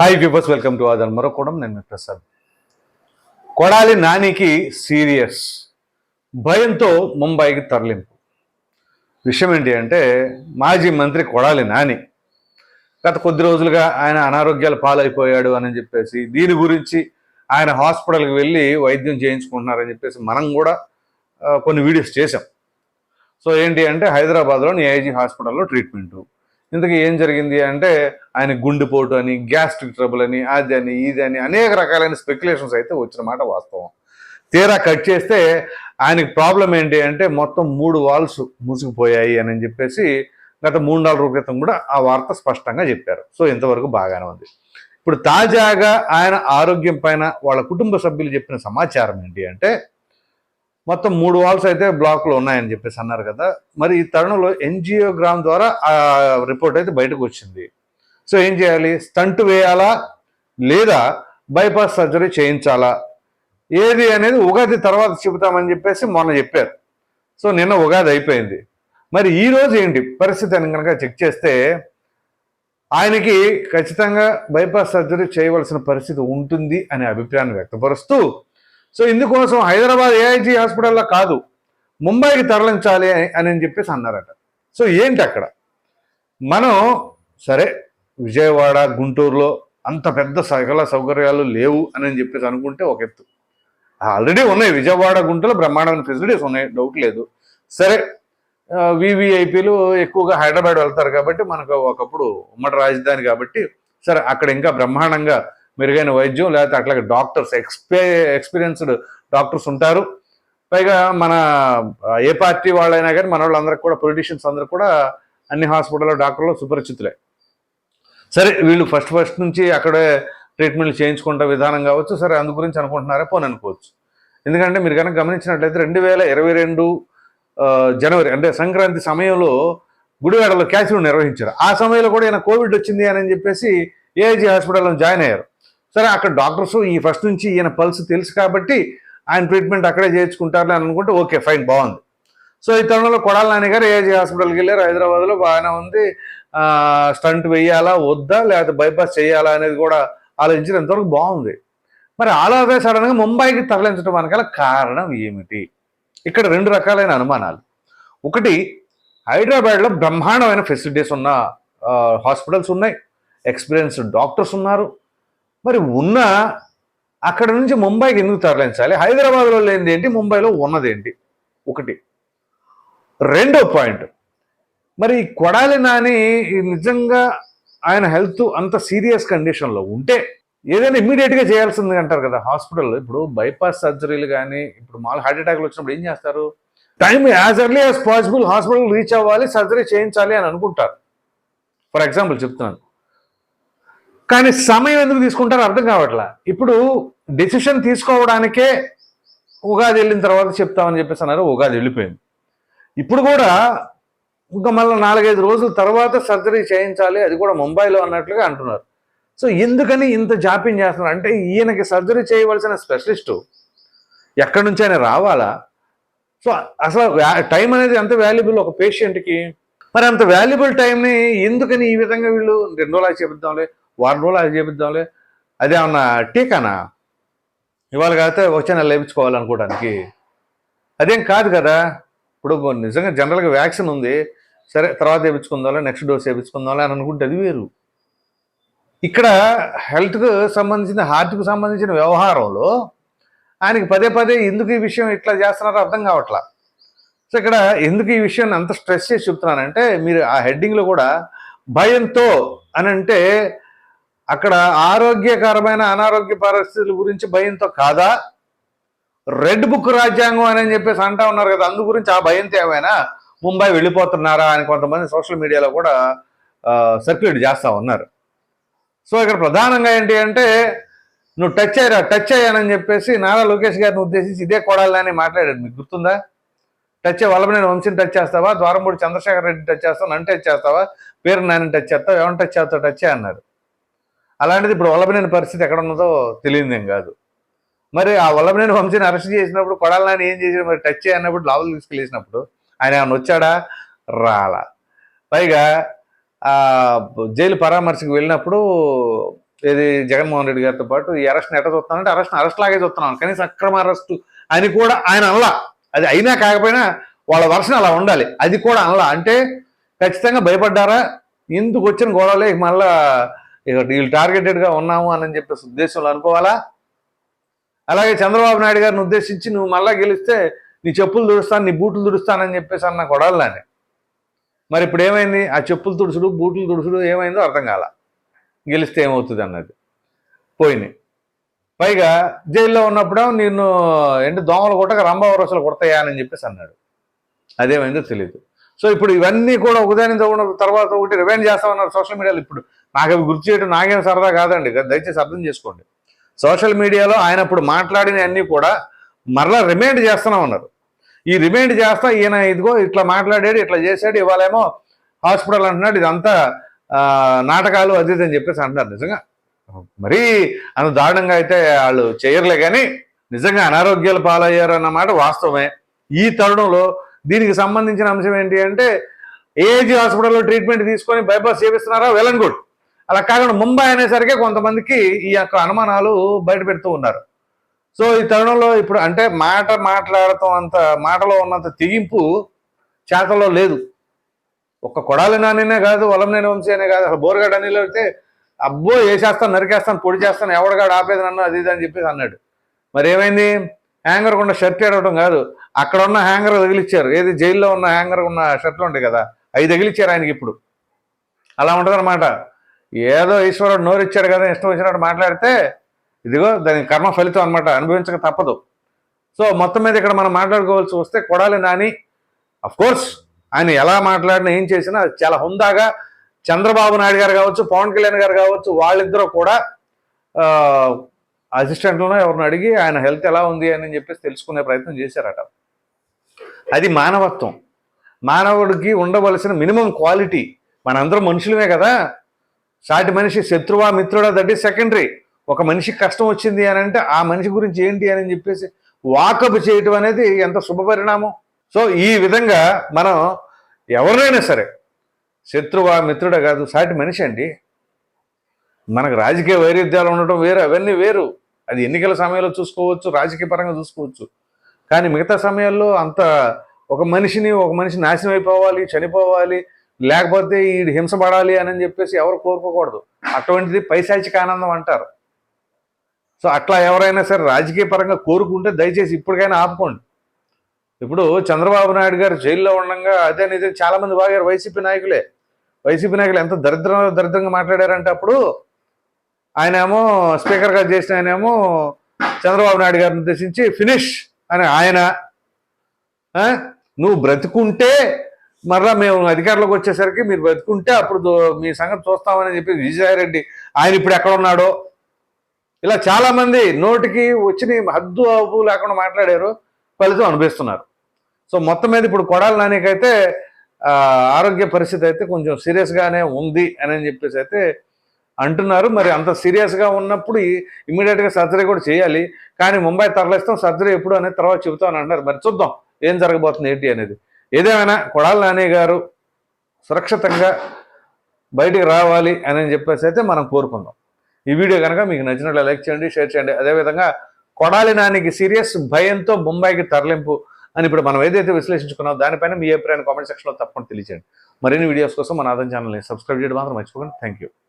Hi peepers welcome to other మరొకడం నేను ప్రసాద్ కొడాలి నానికి serious భయంతో ముంబైకి తరలింపు. విషయం ఏంటి అంటే మాజీ మంత్రి కొడాలి నాని. గత కొద్ది రోజులుగా ఆయన అనారోగ్యాల పాలైపోయాడు అని చెప్పేసి దీని గురించి ఆయన హాస్పిటల్కి వెళ్ళి వైద్యం చేయించుకుంటున్నారని చెప్పేసి మనం కూడా కొన్ని వీడియోస్ చేసాం సో ఏంటి అంటే హైదరాబాద్లోని ఏఐజీ హాస్పిటల్లో ట్రీట్మెంటు. ఇంతకీ ఏం జరిగింది అంటే ఆయన గుండెపోటు అని గ్యాస్ట్రిక్ ట్రబుల్ అని అది అని ఇది అని అనేక రకాలైన స్పెక్యులేషన్స్ అయితే వచ్చిన మాట వాస్తవం. తీరా కట్ చేస్తే ఆయనకి ప్రాబ్లం ఏంటి అంటే మొత్తం మూడు వాల్స్ మూసుకుపోయాయి అని చెప్పేసి గత మూడు నాలుగు క్రితం కూడా ఆ వార్త స్పష్టంగా చెప్పారు. సో ఇంతవరకు బాగానే ఉంది. ఇప్పుడు తాజాగా ఆయన ఆరోగ్యం పైన వాళ్ళ కుటుంబ సభ్యులు చెప్పిన సమాచారం ఏంటి అంటే మొత్తం మూడు వాల్స్ అయితే బ్లాక్లో ఉన్నాయని చెప్పేసి అన్నారు కదా. మరి ఈ తరుణంలో ఎన్జియోగ్రామ్ ద్వారా ఆ రిపోర్ట్ అయితే బయటకు వచ్చింది. సో ఏం చేయాలి? స్టంట్ వేయాలా? లేదా బైపాస్ సర్జరీ చేయించాలా? ఏది అనేది ఉగాది తర్వాత చెబుతామని చెప్పేసి మొన్న చెప్పారు. సో నిన్న ఉగాది అయిపోయింది. మరి ఈ రోజు ఏంటి? పరిస్థితి అని కనుక చెక్ చేస్తే ఆయనకి ఖచ్చితంగా బైపాస్ సర్జరీ చేయవలసిన పరిస్థితి ఉంటుంది అనే అభిప్రాయాన్ని వ్యక్తపరుస్తూ సో ఇందుకోసం హైదరాబాద్ ఏఐజీ హాస్పిటల్లో కాదు ముంబైకి తరలించాలి అని- అని చెప్పేసి అన్నారట. సో ఏంటి అక్కడ? మనం సరే విజయవాడ గుంటూరులో అంత పెద్ద సకల సౌకర్యాలు లేవు అని చెప్పేసి అనుకుంటే ఒక ఎత్తు. ఆల్రెడీ ఉన్నాయి. విజయవాడ గుంటూరులో బ్రహ్మాండమైన ఫెసిలిటీస్ ఉన్నాయి. డౌట్ లేదు. సరే వివిఐపీలు ఎక్కువగా హైదరాబాద్ వెళ్తారు కాబట్టి మనకు ఒకప్పుడు ఉమ్మడి రాజధాని కాబట్టి సరే అక్కడ ఇంకా బ్రహ్మాండంగా మెరుగైన వైద్యం లేకపోతే అట్లాగే డాక్టర్స్ ఎక్స్పీ ఎక్స్పీరియన్స్డ్ డాక్టర్స్ ఉంటారు. పైగా మన ఏ పార్టీ వాళ్ళైనా కానీ మన వాళ్ళందరికీ కూడా పొలిటీషియన్స్ అందరూ కూడా అన్ని హాస్పిటల్లో డాక్టర్లు సుపరిచితులే. సరే వీళ్ళు ఫస్ట్ ఫస్ట్ నుంచి అక్కడే ట్రీట్మెంట్లు చేయించుకుంటే విధానం కావచ్చు సరే అందు గురించి అనుకుంటున్నారా? పోనీ అనుకోవచ్చు. ఎందుకంటే మీరు కనుక గమనించినట్లయితే రెండు వేల ఇరవై రెండు జనవరి అంటే సంక్రాంతి సమయంలో గుడివాడలో క్యాచ్లు నిర్వహించారు. ఆ సమయంలో కూడా ఈయన కోవిడ్ వచ్చింది అని చెప్పేసి ఏఐజీ హాస్పిటల్లో జాయిన్ అయ్యారు. సరే అక్కడ డాక్టర్స్ ఈ ఫస్ట్ నుంచి ఈయన పల్స్ తెలుసు కాబట్టి ఆయన ట్రీట్మెంట్ అక్కడే చేయించుకుంటారు అని అనుకుంటే ఓకే ఫైన్ బాగుంది. సో ఈ తరుణంలో కొడాల నాని గారు ఏజీ హాస్పిటల్కి వెళ్ళారు. హైదరాబాద్లో బాగానే ఉంది. స్టంట్ వేయాలా వద్దా లేకపోతే బైపాస్ చేయాలా అనేది కూడా ఆలోచించిన ఎంతవరకు బాగుంది. మరి ఆలోచన సడన్గా ముంబైకి తరలించడం వెనకాల కారణం ఏమిటి? ఇక్కడ రెండు రకాలైన అనుమానాలు. ఒకటి హైదరాబాద్లో బ్రహ్మాండమైన ఫెసిలిటీస్ ఉన్న హాస్పిటల్స్ ఉన్నాయి. ఎక్స్పీరియన్స్డ్ డాక్టర్స్ ఉన్నారు. మరి ఉన్న అక్కడ నుంచి ముంబైకి ఎందుకు తరలించాలి హైదరాబాద్లో లేనిది ఏంటి? ముంబైలో ఉన్నదేంటి ఒకటి. రెండో పాయింట్. మరి కొడాలి నాని ఈ నిజంగా ఆయన హెల్త్ అంత సీరియస్ కండిషన్లో ఉంటే ఏదైనా ఇమ్మీడియట్గా చేయాల్సింది అంటారు కదా హాస్పిటల్. ఇప్పుడు బైపాస్ సర్జరీలు కానీ ఇప్పుడు మామూలు హార్ట్ అటాక్లు వచ్చినప్పుడు ఏం చేస్తారు? Time as early as possible hospital reach అవ్వాలి సర్జరీ చేయించాలి అని అనుకుంటారు. ఫర్ ఎగ్జాంపుల్ చెప్తున్నాను. కానీ సమయం ఎందుకు తీసుకుంటారో అర్థం కావట్లా. ఇప్పుడు డెసిషన్ తీసుకోవడానికే ఉగాది వెళ్ళిన తర్వాత చెప్తామని చెప్పేసి అన్నారు ఉగాది వెళ్ళిపోయింది. ఇప్పుడు కూడా ఇంకా మళ్ళీ నాలుగైదు రోజుల తర్వాత సర్జరీ చేయించాలి అది కూడా ముంబైలో అన్నట్లుగా అంటున్నారు. సో ఎందుకని ఇంత జాప్యం చేస్తున్నారు? అంటే ఈయనకి సర్జరీ చేయవలసిన స్పెషలిస్టు ఎక్కడి నుంచి అయినా రావాలా? సో అసలు టైం అనేది ఎంత వాల్యుబుల్ ఒక పేషెంట్కి మరి అంత వాల్యుబుల్ టైంని ఎందుకని ఈ విధంగా వీళ్ళు రెండు రోజులు చేపిద్దాంలే వారం రోజులు అది చేపిద్దాంలే. అదేమన్నా టీకానా? ఇవాళ కాకపోతే వచ్చే నెల వేయించుకోవాలనుకోవడానికి అదేం కాదు కదా. ఇప్పుడు నిజంగా జనరల్గా వ్యాక్సిన్ ఉంది. సరే తర్వాత వేయించుకుందాంలే నెక్స్ట్ డోస్ వేయించుకుందాంలే అని అనుకుంటే అది వేరు. ఇక్కడ హెల్త్కు సంబంధించిన హార్ట్కు సంబంధించిన వ్యవహారంలో ఆయనకి పదే పదే ఎందుకు ఈ విషయం ఇట్లా చేస్తున్నారో అర్థం కావట్లా. సో ఇక్కడ ఎందుకు ఈ విషయాన్ని అంత స్ట్రెస్ చేసి చెప్తున్నానంటే మీరు ఆ హెడ్డింగ్లో కూడా భయంతో అని అంటే అక్కడ ఆరోగ్యకరమైన అనారోగ్య పరిస్థితుల గురించి భయంతో కాదా? రెడ్ బుక్ రాజ్యాంగం అని చెప్పేసి అంటా ఉన్నారు కదా అందు గురించి ఆ భయంతో ఏమైనా? ముంబై వెళ్ళిపోతున్నారా అని కొంతమంది సోషల్ మీడియాలో కూడా సర్క్యులేట్ చేస్తూ ఉన్నారు. సో ఇక్కడ ప్రధానంగా ఏంటి అంటే నువ్వు టచ్ అయ్యారా టచ్ అయ్యానని చెప్పేసి నారా లోకేష్ గారిని ఉద్దేశించి ఇదే కొడాలని మాట్లాడాడు. మీకు గుర్తుందా? టచ్ వల్లభనేని వంశీని టచ్ చేస్తావా? ద్వారంపూడి చంద్రశేఖర్ రెడ్డి టచ్ చేస్తావు? నన్ను టచ్ చేస్తావా? పేరు నాని టచ్ చేస్తావు? ఎవరిని టచ్ చేస్తావు టచ్ అన్నారు. అలాంటిది ఇప్పుడు వల్లభనేని పరిస్థితి ఎక్కడ ఉన్నదో తెలియదేం కాదు. మరి ఆ వల్లభనేని వంశీని అరెస్ట్ చేసినప్పుడు కొడాలని ఏం చేసాడు మరి టచ్ అన్నప్పుడు లోపలికి తీసుకెళ్ళేసినప్పుడు ఆయన ఏమైనా వచ్చాడా? రాలా. పైగా జైలు పరామర్శకు వెళ్ళినప్పుడు ఏది జగన్మోహన్ రెడ్డి గారితో పాటు ఈ అరెస్ట్ని ఎట్ట చూస్తున్నానంటే అరెస్ట్ అరెస్ట్ లాగే చూస్తున్నాను. కనీసం అక్రమ అరెస్టు అని కూడా ఆయన అనలా. అది అయినా కాకపోయినా వాళ్ళ వర్షం అలా ఉండాలి. అది కూడా అనలా. అంటే ఖచ్చితంగా భయపడ్డారా? ఎందుకు వచ్చిన గోడలే మళ్ళీ మళ్ళా వీళ్ళు టార్గెటెడ్గా ఉన్నాము అని చెప్పేసి ఉద్దేశంలో అనుకోవాలా? అలాగే చంద్రబాబు నాయుడు గారిని ఉద్దేశించి నువ్వు మళ్ళా గెలిస్తే నీ చెప్పులు తుడుస్తాను నీ బూట్లు తుడుస్తానని చెప్పేసి అన్న కొడాలని మరి ఇప్పుడు ఏమైంది? ఆ చెప్పులు తుడుచుడు బూట్లు తుడుచుడు ఏమైందో అర్థం కాల. గెలిస్తే ఏమవుతుంది అన్నది. పోయినాయి పైగా జైల్లో ఉన్నప్పుడు నిన్ను ఏంటి దోమలు కొట్టక రంభావరసలు కొడతాయా అని చెప్పేసి అన్నాడు. అదేమైందో తెలియదు సో ఇప్పుడు ఇవన్నీ కూడా ఒకదాని తర్వాత ఒకటి రివైండ్ చేస్తామన్నారు సోషల్ మీడియాలో ఇప్పుడు. నాకు అవి గుర్తు చేయడం నాకేం సరదా కాదండి. దయచేసి అర్థం చేసుకోండి. సోషల్ మీడియాలో ఆయన ఇప్పుడు మాట్లాడిన అన్నీ కూడా మరలా రిమైండ్ చేస్తూనే ఉన్నారు ఈ రిమైండ్ చేస్తా ఈయన ఇదిగో ఇట్లా మాట్లాడాడు ఇట్లా చేశాడు ఇవాళేమో హాస్పిటల్ అంటున్నాడు ఇదంతా నాటకాలు అది అని చెప్పేసి అంటున్నారు నిజంగా. మరీ అంత దారుణంగా అయితే వాళ్ళు చేయర్లే కానీ నిజంగా అనారోగ్యాలు పాలయ్యారు అన్నమాట వాస్తవమే. ఈ తరుణంలో దీనికి సంబంధించిన అంశం ఏంటి అంటే ఏజీ హాస్పిటల్లో ట్రీట్మెంట్ తీసుకొని బైపాస్ చేపిస్తున్నారా? Well and good. అలా కాకుండా ముంబై అనేసరికి కొంతమందికి ఈ యొక్క అనుమానాలు బయట పెడుతూ ఉన్నారు. సో ఈ తరుణంలో ఇప్పుడు అంటే మాట మాట్లాడటం అంత మాటలో ఉన్నంత తెగింపు చేతల్లో లేదు. ఒక్క కొడాలి నానినే కాదు వలంనేని వంశీ అనే కాదు అసలు బోరగాడు అనిలో అయితే అబ్బో వేసేస్తాను నరికేస్తాను పొడి చేస్తాను ఎవడగాడు ఆపేది నన్ను అది ఇది అని చెప్పేసి అన్నాడు. మరి ఏమైంది? హ్యాంగర్ ఉన్న షర్ట్ ఏడవడం కాదు. అక్కడ ఉన్న హ్యాంగర్ తగిలిచ్చారు. ఏది జైల్లో ఉన్న హ్యాంగర్ ఉన్న షర్ట్లు ఉంటాయి కదా అవి తగిలిచ్చారు ఆయనకి ఇప్పుడు. అలా ఉంటుందన్నమాట. ఏదో ఈశ్వరుడు నోరిచ్చాడు కదా ఇష్టం వచ్చినట్టు మాట్లాడితే ఇదిగో దాని కర్మ ఫలితం అనమాట అనుభవించక తప్పదు. సో మొత్తం మీద ఇక్కడ మనం మాట్లాడుకోవాల్సి వస్తే కొడాలి నాని. అఫ్ కోర్స్ ఆయన ఎలా మాట్లాడినా ఏం చేసినా చాలా హుందాగా చంద్రబాబు నాయుడు గారు కావచ్చు పవన్ కళ్యాణ్ గారు కావచ్చు వాళ్ళిద్దరూ కూడా అసిస్టెంట్లోనో ఎవరిని అడిగి ఆయన హెల్త్ ఎలా ఉంది అని చెప్పేసి తెలుసుకునే ప్రయత్నం చేశారట. అది మానవత్వం. మానవుడికి ఉండవలసిన మినిమం క్వాలిటీ. మనందరం మనుషులమే కదా. సాటి మనిషి శత్రువా మిత్రుడా దట్ ఈస్ సెకండరీ. ఒక మనిషికి కష్టం వచ్చింది అని అంటే ఆ మనిషి గురించి ఏంటి అని చెప్పేసి వాకప్ చేయటం అనేది ఎంత శుభపరిణామం సో ఈ విధంగా మనం ఎవరినైనా సరే శత్రువా మిత్రుడా కాదు సాటి మనిషి అండి మనకు రాజకీయ వైరుధ్యాలు ఉండటం వేరు అవన్నీ వేరు. అది ఎన్నికల సమయంలో చూసుకోవచ్చు రాజకీయ పరంగా చూసుకోవచ్చు. కానీ మిగతా సమయాల్లో అంత ఒక మనిషిని ఒక మనిషి నాశనం అయిపోవాలి చనిపోవాలి లేకపోతే ఈ హింసపడాలి అని చెప్పేసి ఎవరు కోరుకోకూడదు. అటువంటిది పైశాచిక ఆనందం అంటారు. సో అట్లా ఎవరైనా సరే రాజకీయ పరంగా కోరుకుంటే దయచేసి ఇప్పటికైనా ఆపుకోండి. ఇప్పుడు చంద్రబాబు నాయుడు గారు జైల్లో ఉండగా అదే నిజం చాలా మంది బాగారు. వైసీపీ నాయకులే. వైసీపీ నాయకులు ఎంత దరిద్ర దరిద్రంగా మాట్లాడారంటే అప్పుడు ఆయన ఏమో స్పీకర్గా చేసిన ఆయన ఏమో చంద్రబాబు నాయుడు గారిని ఉద్దేశించి ఫినిష్ అని ఆయన నువ్వు బ్రతుకుంటే మరలా మేము అధికారంలోకి వచ్చేసరికి మీరు బ్రతుకుంటే అప్పుడు మీ సంగతి చూస్తామని చెప్పి విజయారెడ్డి ఆయన ఇప్పుడు ఎక్కడ ఉన్నాడో? ఇలా చాలామంది నోటికి వచ్చిన హద్దు అవు లేకుండా మాట్లాడారు ఫలితం అనిపిస్తున్నారు. సో మొత్తం మీద ఇప్పుడు కొడాలి నానికైతే ఆరోగ్య పరిస్థితి అయితే కొంచెం సీరియస్గానే ఉంది అని చెప్పేసి అయితే అంటున్నారు. మరి అంత సీరియస్గా ఉన్నప్పుడు ఇమీడియట్గా సర్జరీ కూడా చేయాలి. కానీ ముంబై తరలిస్తాం సర్జరీ ఎప్పుడు అనేది తర్వాత చెబుతాను అంటున్నారు. మరి చూద్దాం ఏం జరగబోతుంది ఏంటి అనేది. ఏదేమైనా కొడాలి నాని గారు సురక్షితంగా బయటికి రావాలి అని చెప్పేసి అయితే మనం కోరుకుందాం. ఈ వీడియో కనుక మీకు నచ్చినట్లు లైక్ చేయండి షేర్ చేయండి. అదేవిధంగా కొడాలి నానికి సీరియస్ భయంతో ముంబైకి తరలింపు అని ఇప్పుడు మనం ఏదైతే విశ్లేషించుకున్నాం దానిపైన మీ అభిప్రాయాన్ని కామెంట్ సెక్షన్లో తప్పకుండా తెలియజేయండి మరిన్ని వీడియోస్ కోసం మన ఆదం ఛానల్ని సబ్స్క్రైబ్ చేయడం మాత్రం మర్చిపోకండి. Thank you